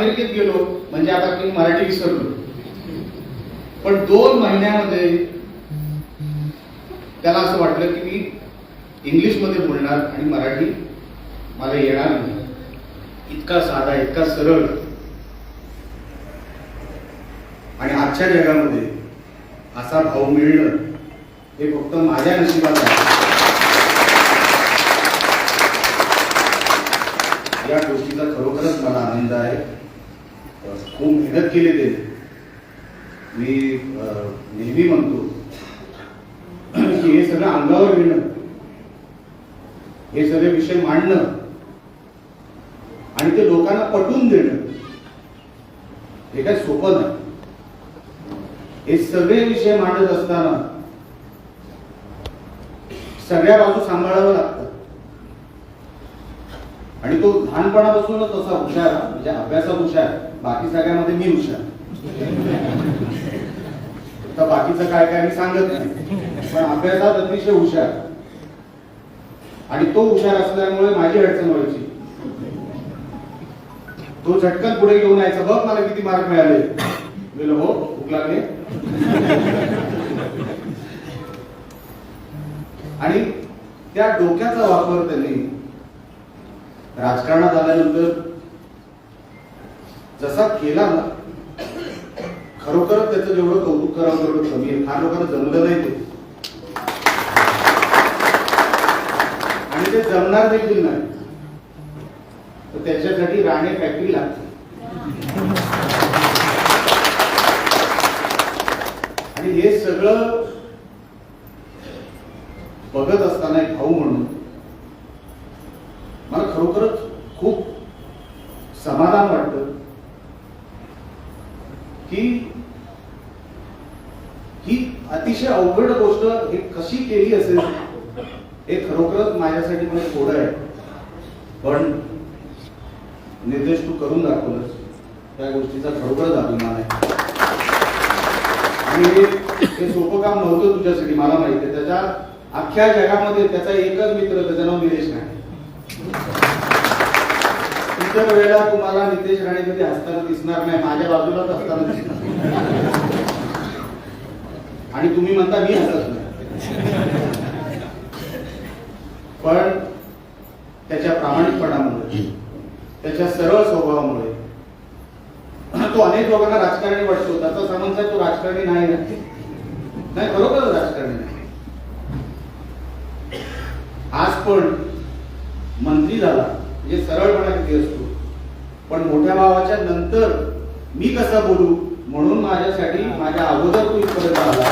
अमेरिकेत गेलो म्हणजे आता मी मराठी विसरलो. पण दोन महिन्यामध्ये त्याला असं वाटलं की मी इंग्लिशमध्ये बोलणार आणि मराठी मला येणार नाही. इतका साधा इतका सरळ. आणि आजच्या जगामध्ये असा भाव मिळणं हे फक्त माझ्या नशिबात आहे. या गोष्टीचा खरोखरच मला आनंद आहे. खूप मेहनत केली ते मी नेहमी म्हणतो की हे सगळं अंगावर घेणं हे सगळे विषय मांडणं आणि ते लोकांना पटवून देणं हे काय सोपं नाही. हे सगळे विषय मांडत असताना सगळ्या बाजू सांभाळावं लागतं आणि तो लहानपणापासूनच असा हुशार म्हणजे अभ्यासात हुशार बाकी सगळ्यामध्ये मी हुशार. तर बाकीचं काय काय मी सांगत नाही. पण अभ्यासात अतिशय हुशार. आणि तो हुशार असल्यामुळे माझी अडचण व्हायची. तो झटकन पुढे घेऊन यायचा. बघ मला किती मार्क मिळाले. मी हो भूक लागले. आणि त्या डोक्याचा वापर त्यांनी राजकारणात आल्यानंतर जसा केला ना खरोखरच त्याचं जेवढं कौतुक करावं तेवढं कमी आहे. फार लोकांना जमलं नाही ते. आणि ते जमणार देखील नाही. तर त्याच्यासाठी राणे फॅक्टरी लागते आणि हे सगळं बघत असताना एक भाऊ म्हणून मला खरोखरच खूप समाधान वाटतं की ही अतिशय अवघड गोष्ट हे कशी केली असेल हे खरोखरच माझ्यासाठी मला थोडं आहे पण निर्देश तू करून दाखवलंस त्या गोष्टीचा खरोखरच अभिमान आहे आणि हे सोपं काम नव्हतं तुझ्यासाठी मला माहिती आहे. त्याच्या अख्ख्या जगामध्ये त्याचा एकच मित्र त्याचं नाव निलेश राणे. इतर वेळेला तुम्हाला नितेश राणे कधी हसताना दिसणार नाही माझ्या बाजूलाच असताना दिसणार आणि तुम्ही म्हणता मी हसत नाही. पण त्याच्या प्रामाणिकपणामुळे त्याच्या सरळ स्वभावामुळे तो अनेक लोकांना राजकारणी वाटतो. त्याचा समज आहे तो राजकारणी नाही नाही खरोखर राजकारणी नाही. आज पण मंत्री झाला म्हणजे सरळपणा किती असतो. पण मोठ्या भावाच्या नंतर मी कसा बोलू म्हणून माझ्यासाठी माझ्या अगोदर तू इथपर्यंत आला.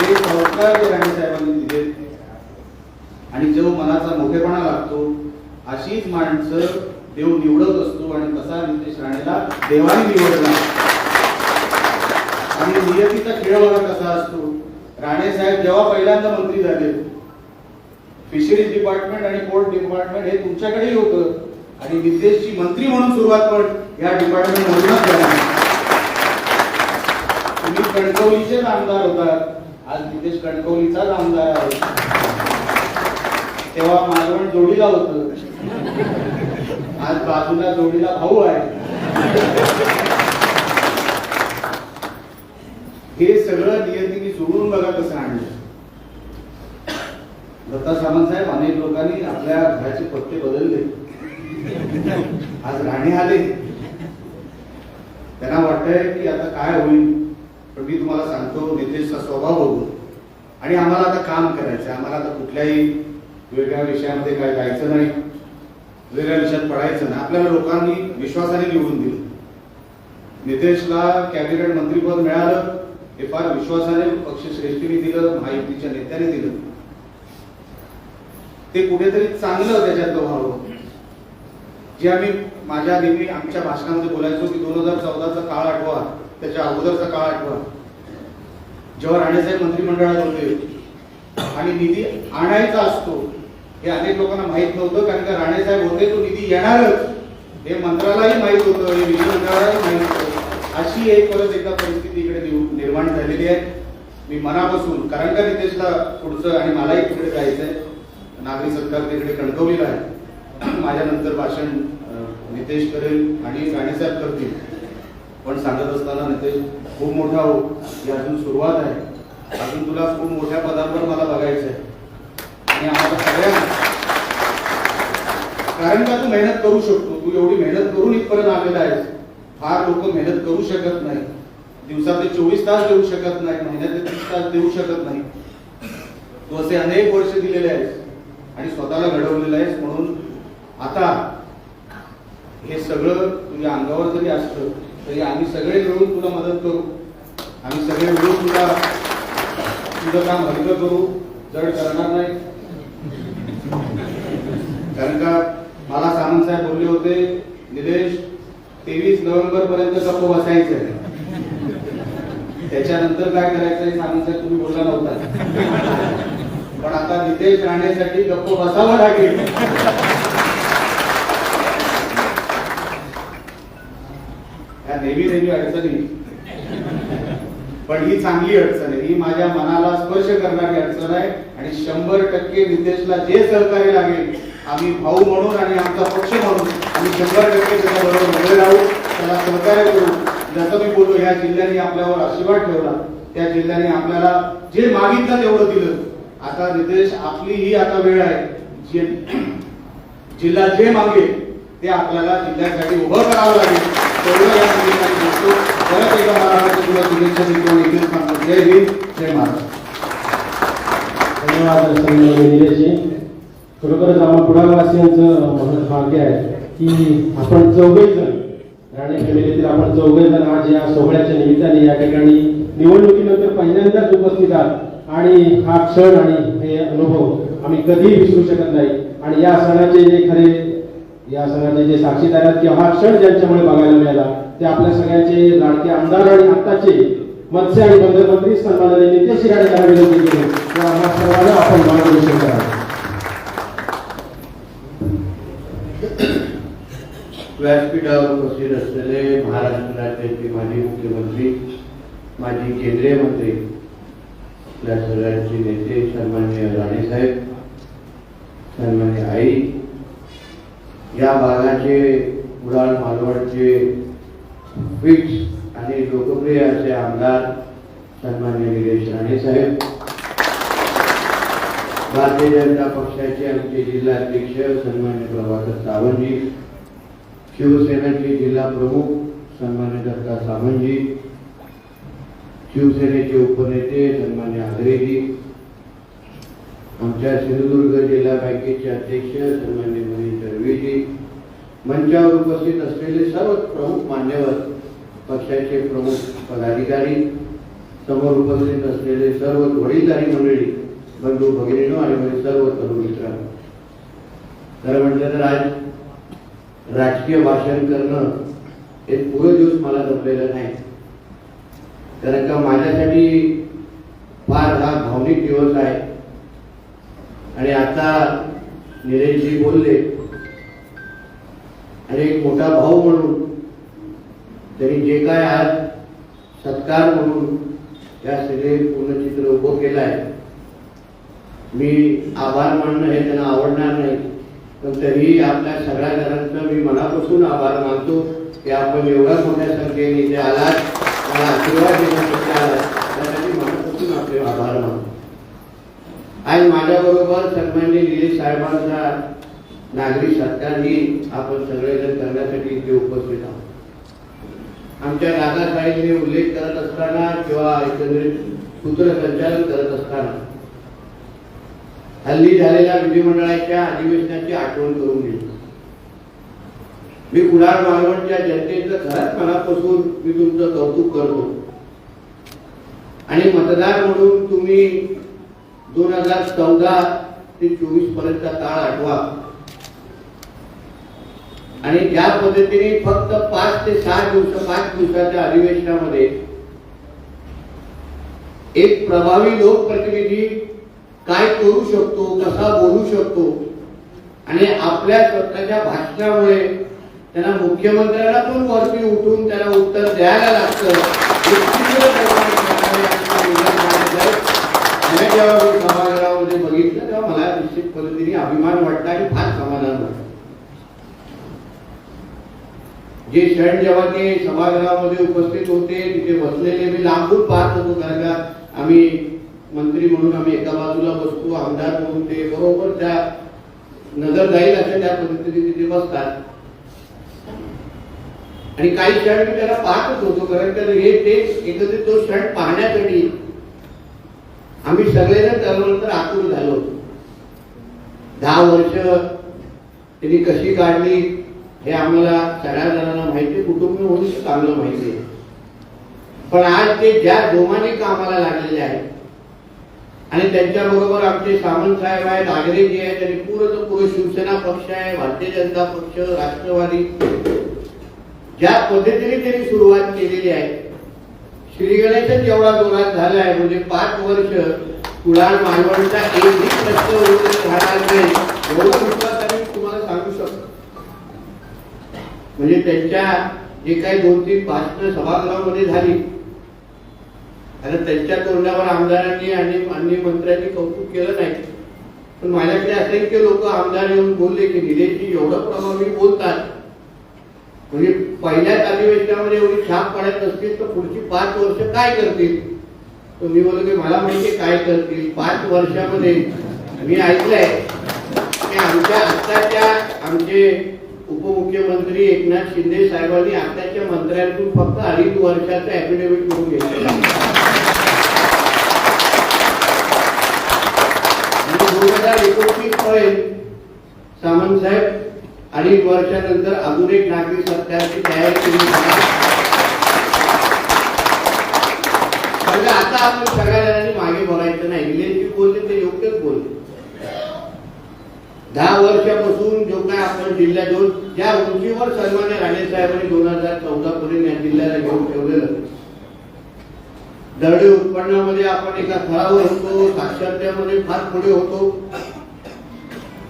हे संस्कार जे राणे साहेबांनी दिले आणि जो मनाचा मोठेपणा लागतो अशीच माणसं देव निवडत असतो आणि तसा नितेश राणेला देवाने निवडला आणि नियतीचा खेळ बघा कसा असतो. राणे साहेब जेव्हा पहिल्यांदा मंत्री झाले फिशरीज डिपार्टमेंट आणि पोर्ट डिपार्टमेंट हे तुमच्याकडेही होतं. आणि नितेशची मंत्री म्हणून सुरुवात पण या डिपार्टमेंट मधूनच झाली. तुम्ही कणकवलीचेच आमदार होतात आज नितेश कणकवलीचाच आमदार आहे. तेव्हा माझं जोडीला होतं. आज बाजूला जोडीला भाऊ आहे. हे सगळं नियतीने सोडून बघा कसं आणलं. दत्ता सामंत साहेब अनेक लोकांनी आपल्या घराचे पत्ते बदलले. आज राणे आले. त्यांना वाटतंय की आता काय होईल पण मी तुम्हाला सांगतो नितेशचा स्वभाव बघून. आणि आम्हाला आता काम करायचं आम्हाला आता कुठल्याही वेगळ्या विषयामध्ये काय जायचं नाही. वेगळ्या विषयात पडायचं नाही. आपल्याला लोकांनी विश्वासाने निवडून दिलं. नितेशला कॅबिनेट मंत्रीपद मिळालं हे फार विश्वासाने पक्षश्रेष्ठीने दिलं महायुतीच्या नेत्याने दिलं. ते कुठेतरी चांगलं त्याच्यातलं व्हावं. जे आम्ही माझ्या नेहमी आमच्या भाषणामध्ये बोलायचो की दोन हजार चौदाचा काळ आठवा त्याच्या अगोदरचा काळ आठवा. जेव्हा राणेसाहेब मंत्रिमंडळात होते आणि निधी आणायचा असतो हे अनेक लोकांना माहीत नव्हतं कारण का राणेसाहेब होते तो निधी येणारच. हे मंत्र्यालाही माहीत होतं हे विधिमंडळालाही माहीत होतं. अशी एक परत एकदा परिस्थिती इकडे निर्माण झालेली आहे. मी मनापासून कारण का नितेशला पुढचं आणि मलाही तिकडे जायचं आहे नागरी सरकार तिकडे कणकवलेलं आहे. माझ्यानंतर भाषण नितेश करेल आणि राणेसाहेब करतील. पण सांगत असताना नितेश खूप मोठा हो ही अजून सुरुवात आहे. अजून तुला खूप मोठ्या पदांवर मला बघायचं आहे आणि आम्हाला सगळ्यांना. कारण का तू मेहनत करू शकतो? तू एवढी मेहनत करून इथपर्यंत आलेला आहेस. फार लोक मेहनत करू शकत नाही दिवसातले चोवीस तास देऊ शकत नाही महिन्यातले तीस तास देऊ शकत नाही तू असे अनेक वर्ष दिलेले आहेस आणि स्वतःला घडवलेलं आहेस. म्हणून आता हे सगळं तुझ्या अंगावर जरी असलं तरी आम्ही सगळे मिळून तुला मदत करू. आम्ही सगळे मिळून तुला तुझं काम हलकं करू. जड करणार नाही. कारण का मला सामंत साहेब बोलले होते निलेश तेवीस नोव्हेंबर पर्यंत गप्प बसायचे त्याच्यानंतर काय करायचंय सामंत साहेब तुम्ही बोलला नव्हता. पण आता नितेश राहण्यासाठी गप्प बसावं लागेल. त्या नेहमी नेहमी अडचणी. पण ही चांगली अडचण आहे. ही माझ्या मनाला स्पर्श करणारी अडचण आहे आणि शंभर टक्के नितेशला जे सहकार्य लागेल आम्ही भाऊ म्हणून आणि आमचा पक्ष म्हणून आम्ही शंभर टक्के त्याच्या बरोबर उभे राहू. त्याला सहकार्य करू. जसं मी बोललो या जिल्ह्याने आपल्यावर आशीर्वाद ठेवला. त्या जिल्ह्याने आपल्याला जे मागितलं तेवढं दिलं. आता नितेश आपली ही आता वेळ आहे. जे जिल्हा जे मागेल ते आपल्याला जिल्ह्यासाठी उभं करावं लागेल. तेवढं या निमित्ताने बोलतो. परत एकदा तुला शुभेच्छा देतो जय हिंद. जय महाराष्ट्र. धन्यवाद खरोखरच आम्हा कुडाळवासियांचं म्हणत भाग्य आहे की आपण चौघे जण राणे फॅमिलीतील आपण चौघे जण आज या सोहळ्याच्या निमित्ताने या ठिकाणी निवडणुकीनंतर पहिल्यांदाच उपस्थित आहात. आणि हा क्षण आणि हे अनुभव आम्ही कधीही विसरू शकत नाही. आणि या सणाचे जे खरे या सणाचे जे साक्षीदार आहेत किंवा हा क्षण ज्यांच्यामुळे बघायला मिळाला ते आपल्या सगळ्यांचे लाडके आमदार आणि आत्ताचे मत्स्य आणि बंदर मंत्री सन्माननीय नितेश राणे यांना विनंती केली सर्वांना आपण मार्गदर्शन करावं. व्यासपीठावर उपस्थित असलेले महाराष्ट्र राज्याचे माजी मुख्यमंत्री माजी केंद्रीय मंत्री आपल्या सगळ्यांचे नेते सन्मान्य राणेसाहेब सन्मान्य आई या भागाचे उडाळ मालवणचे फिक्स आणि लोकप्रिय असे आमदार सन्मान्य निलेश राणेसाहेब भारतीय जनता पक्षाचे आमचे जिल्हाध्यक्ष सन्मान्य प्रभाकर सावंतजी शिवसेनेचे जिल्हा प्रमुख सन्मान्य दत्ता सामंतजी शिवसेनेचे उपनेते सन्मान्य आगरेजी आमच्या सिंधुदुर्ग जिल्हा बँकेचे अध्यक्ष सन्मान्य मनीष दळवीजी मंचावर उपस्थित असलेले सर्व प्रमुख मान्यवर पक्षाचे प्रमुख पदाधिकारी समोर उपस्थित असलेले सर्व वडीलधारी मंडळी बंधू भगिनीनो आणि सर्व तरुण मित्रांनो. खरं म्हटलं तर आज राजकीय भाषण करणं हे पुढे दिवस मला जमलेलं नाही. कारण का माझ्यासाठी फार हा भावनिक दिवस आहे. आणि आता निलेशजी बोलले आणि एक मोठा भाऊ म्हणून त्यांनी जे काय आज सत्कार म्हणून त्या सगळे पूर्ण चित्र उभं केलं आहे मी आभार मानणं हे त्यांना आवडणार नाही. पण तरीही आपल्या सगळ्या जणांचं मी मनापासून आभार मानतो की आपण एवढ्या मोठ्या संख्येने इथे आलात मला आशीर्वाद देण्यासाठी आलात त्यासाठी मनापासून आपले आभार मानतो. आज माझ्याबरोबर सन्मान्य निलेश साहेबांचा नागरी सत्कारही आपण सगळेजण करण्यासाठी इथे उपस्थित आहोत. आमच्या दादासाहेबांनी उल्लेख करत असताना किंवा एकंदरीत सूत्रसंचालन करत असताना हल्ली झालेल्या विधिमंडळाच्या अधिवेशनाची आठवण करून घेतो मी कुडाळ मालवणच्या जनतेचं खरंच मनापासून मी तुमचं कौतुक करतो. आणि मतदार म्हणून तुम्ही दोन हजार चौदा ते चोवीस पर्यंतचा काळ आठवा. आणि ज्या पद्धतीने फक्त पाच ते सहा दिवस पाच दिवसाच्या अधिवेशनामध्ये एक प्रभावी लोकप्रतिनिधी काय करू शकतो कसा बोलू शकतो? आणि आपल्या स्वतःच्या भाषणामुळे त्यांना मुख्यमंत्र्यांना पण वरती उठून त्याला उत्तर द्यायला लागतं. जेव्हा मी सभागृहामध्ये बघितलं तेव्हा मला निश्चित पद्धतीने अभिमान वाटला आणि फार समाधान वाटलं. जे क्षण जेव्हा ते सभागृहामध्ये उपस्थित होते तिथे बसलेले मी लांबून पाहत होतो कारण का आम्ही मंत्री म्हणून आम्ही एका बाजूला बसतो आमदार म्हणून ते बरोबर त्या नजर जाईल अशा त्या पद्धतीने तिथे बसतात. आणि काही क्षण मी त्याला पाहतच होतो कारण त्याला हे ते एकत्रित तो क्षण पाहण्यासाठी आम्ही सगळेजण त्यानंतर आतुर झालो. होतो दहा वर्ष त्यांनी कशी काढली हे आम्हाला सगळ्या जणांना माहिती कुटुंब म्हणून चांगलं माहिती आहे. पण आज ते ज्या जोमाने कामाला लागलेले आहेत आणि त्यांच्या बरोबर आमचे सामंत साहेब आहेत आगरे जे आहेत आणि पूर्ण पूर्ण शिवसेना पक्ष आहे भारतीय जनता पक्ष राष्ट्रवादी. ज्या पद्धतीने त्यांनी सुरुवात केलेली आहे श्री गणेशच जेवढा जोरात झाला आहे म्हणजे पाच वर्ष कुडाळ मालवणचा एकही प्रश्न राहणार नाही एवढा विश्वास आम्ही तुम्हाला सांगू शकतो. म्हणजे त्यांच्या जे काही दोन तीन भाषणं सभागृहामध्ये झाली आणि त्यांच्या तोंडावर आमदारांनी आणि माननीय मंत्र्यांनी कौतुक केलं नाही. पण माझ्याकडे असंख्य लोक आमदार येऊन बोलले की निलेशजी एवढं प्रभावी बोलतात. म्हणजे पहिल्याच अधिवेशनामध्ये एवढी छाप पडत नसतील तर पुढची पाच वर्ष काय करतील? तर मी बोललो की मला माहिती काय करतील. पाच वर्षामध्ये मी ऐकलंय की आमच्या आत्ताच्या आमचे उपमुख्यमंत्री एकनाथ शिंदे साहेबांनी आत्ताच्या मंत्र्यांतून फक्त अडीच वर्षाचं ऍफिडेव्हिट करून घेतलं आहे. म्हणजे दोन हजार एकोणतीस पर्यंत सामंत साहेब अडीच वर्षानंतर अजून एक नागरी सरकारची तयारी केली म्हणजे आता आपण सगळ्या जणांनी मागे बोलायचं नाही. निलेशजी बोलले ते योग्यच बोलले. दहा वर्षापासून जो काय आपण जिल्ह्यात ज्या उंचीवर सन्मान्य राणे साहेबांनी दोन हजार चौदा पर्यंत या जिल्ह्याला घेऊन ठेवलेलं दरडी उत्पन्नामध्ये आपण एका थरावर होतो साक्षरतेमध्ये फार पुढे होतो.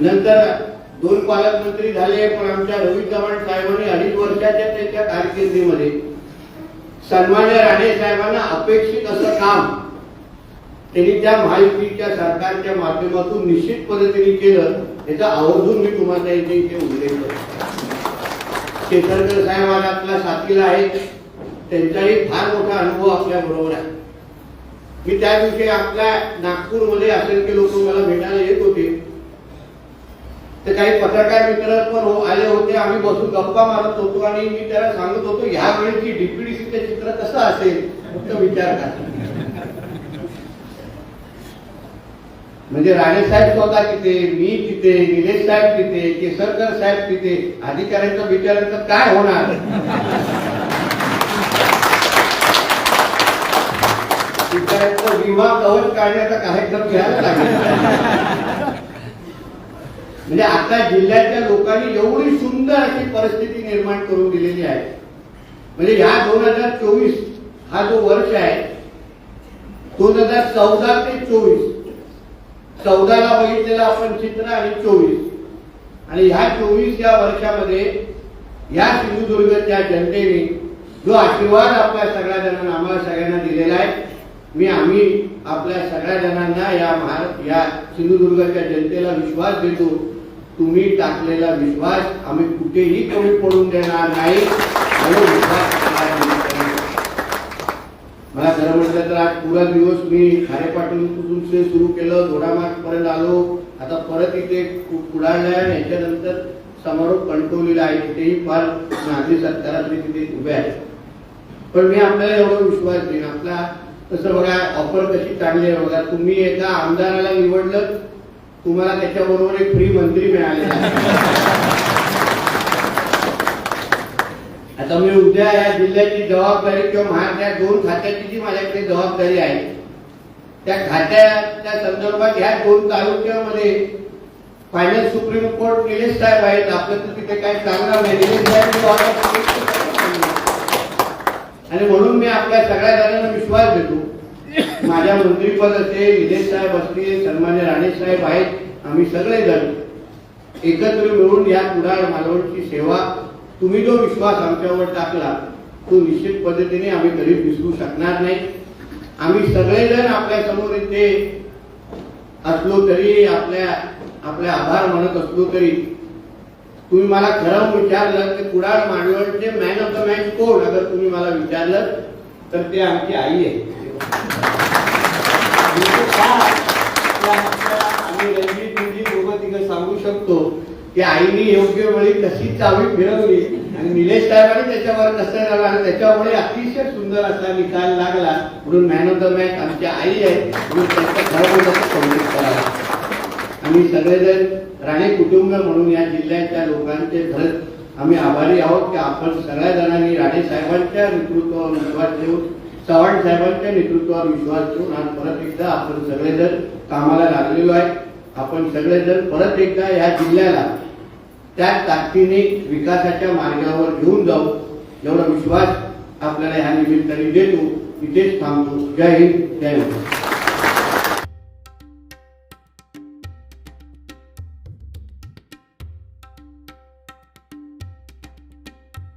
नंतर दोन पालकमंत्री झाले पण आमच्या रवी चव्हाण साहेबांनी अडीच वर्षाच्या त्यांच्या कारकिर्दीमध्ये सन्मान्य राणे साहेबांना अपेक्षित असं काम त्यांनी त्या महायुतीच्या सरकारच्या माध्यमातून निश्चित पद्धतीने केलं याचा आवर्जून मी तुम्हाला इथे इथे उल्लेख करतो. केसरकर साहेब आज आपल्या साथीला आहेत. त्यांचाही फार मोठा अनुभव आपल्या बरोबर आहे. मी त्या दिवशी आपल्या नागपूरमध्ये असंख्य लोक मला भेटायला येत होते. तर काही पत्रकार मित्र पण हो- आले होते. आम्ही बसून गप्पा मारत होतो आणि मी त्याला सांगत होतो ह्या वेळेची डीपीडीसीचं चित्र कसं असेल? फक्त विचार करा. म्हणजे राणे साहेब स्वतः तिथे मी तिथे निलेश साहेब तिथे केसरकर साहेब तिथे विचार तर काय होणार? विचारांचं विमा कवच काढण्याचा कार्यक्रम घ्यायला लागेल. म्हणजे आता जिल्ह्याच्या लोकांनी एवढी सुंदर अशी परिस्थिती निर्माण करून दिलेली आहे. म्हणजे ह्या दोन हजार चोवीस हा जो वर्ष आहे दोन हजार चौदा ते चोवीस चौदाला बघितलेलं आपण चित्र आणि चोवीस. आणि ह्या चोवीस या वर्षामध्ये या सिंधुदुर्गच्या जनतेने जो आशीर्वाद आपल्या सगळ्या जणांना आम्हाला सगळ्यांना दिलेला आहे मी आम्ही आपल्या सगळ्या जणांना या महाराष्ट्र या सिंधुदुर्गाच्या जनतेला विश्वास देतो. तुम्ही टाकलेला विश्वास आम्ही कुठेही कमी पडून देणार नाही. मला खरं म्हटलं तर आज पुरा दिवस मी खारेपाटून सुरू केलं घोडामार्ग पर्यंत आलो. आता परत इथे कु- कुडाळला आहे याच्यानंतर समारोप कंटोलीला आहे. तिथेही फार नागरी सत्कारातले तिथे उभे आहेत. पण मी आपल्याला एवढा विश्वास देईन. आपला तसं बघा ऑफर कशी चांगली आहे बघा. तुम्ही एका आमदाराला निवडलं तुम्हाला त्याच्याबरोबर एक फ्री मंत्री मिळाले. आता मी उद्या या जिल्ह्याची जबाबदारी किंवा महाराष्ट्रात दोन खात्याची जी माझ्याकडे जबाबदारी आहे त्या खात्याच्या संदर्भात ह्या दोन तालुक्यामध्ये फायनल सुप्रीम कोर्ट निलेश साहेब आहेत. आपलं तर तिथे काही सांगणार नाही निलेश साहेब आणि म्हणून मी आपल्या सगळ्या जणांना विश्वास देतो. माझ्या मंत्रीपद असेल निलेश साहेब असतील सन्मान्य राणे साहेब आहेत आम्ही सगळेजण एकत्र मिळून या कुडाळ मालवणची सेवा तुम्ही जो विश्वास आमच्यावर टाकला तो निश्चित पद्धतीने आम्ही कधी विसरू शकणार नाही. आम्ही सगळेजण आपल्यासमोर इथे असलो तरी आपल्या आपले आभार मानत असलो तरी तुम्ही मला खरं विचारलं की कुडाळ मांडवळचे मॅन ऑफ द मॅच कोण? अगर तुम्ही मला विचारलं तर ते आमची आई आहे. आम्ही दोघं तिघं सांगू शकतो की आईने योग्य वेळी कशी चावी फिरवली आणि निलेश साहेबांनी त्याच्यावर कसं झालं आणि त्याच्यामुळे अतिशय सुंदर असा निकाल लागला म्हणून मॅन ऑफ द मॅच आमची आई आहे म्हणून त्यांचं खरं कौतुक करावं आम्ही सगळेजण राणे कुटुंब म्हणून या जिल्ह्याच्या लोकांचे खरंच आम्ही आभारी आहोत की आपण सगळ्या जणांनी राणे साहेबांच्या नेतृत्वावर विश्वास ठेवून चव्हाण साहेबांच्या नेतृत्वावर विश्वास ठेवून आज परत एकदा आपण सगळेजण कामाला लागलेलो आहे. आपण सगळेजण परत एकदा या जिल्ह्याला त्या ताकदीने विकासाच्या मार्गावर घेऊन जाऊ. एवढा विश्वास आपल्याला ह्या निमित्ताने देतो. इथेच थांबतो. जय हिंद जय महाराष्ट्र.